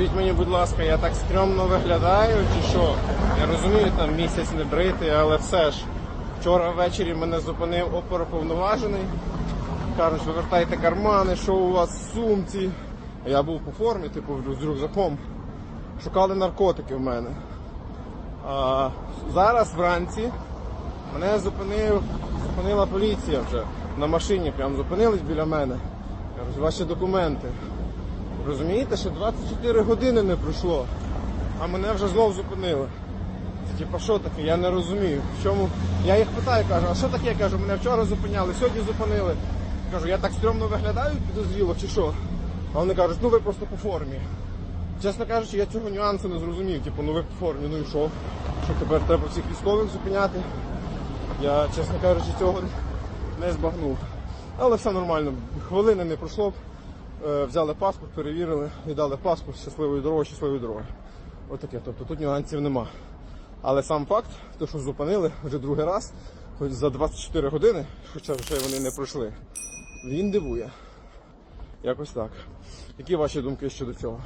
Скажіть мені, будь ласка, я так стрьомно виглядаю чи що? Я розумію, там місяць не бритий, але все ж. Вчора ввечері мене зупинив оперуповноважений. Кажуть, вивертайте кармани, що у вас в сумці. Я був по формі, типу, з рюкзаком. Шукали наркотики в мене. А, зараз вранці мене зупинив, зупинила поліція вже на машині, прям зупинились біля мене. Кажуть, ваші документи. Розумієте, що 24 години не пройшло, а мене вже знов зупинили. Типа що таке? Я не розумію. В чому? Я їх питаю, кажу, а що таке? Кажу, мене вчора зупиняли, сьогодні зупинили. Кажу, я так стрьомно виглядаю підозріло чи що? А вони кажуть, ну ви просто по формі. Чесно кажучи, я цього нюансу не зрозумів. Типу, ну ви по формі, ну і що? Що тепер треба всіх військових зупиняти? Я, чесно кажучи, цього не збагнув. Але все нормально. Хвилини не пройшло. Е, Взяли паспорт, перевірили і дали паспорт щасливої дороги, щасливої дороги. Отаке. Тобто тут нюансів нема. Але сам факт, то що зупинили вже другий раз, хоч за 24 години, хоча вже вони не пройшли, він дивує. Якось так. Які ваші думки щодо цього?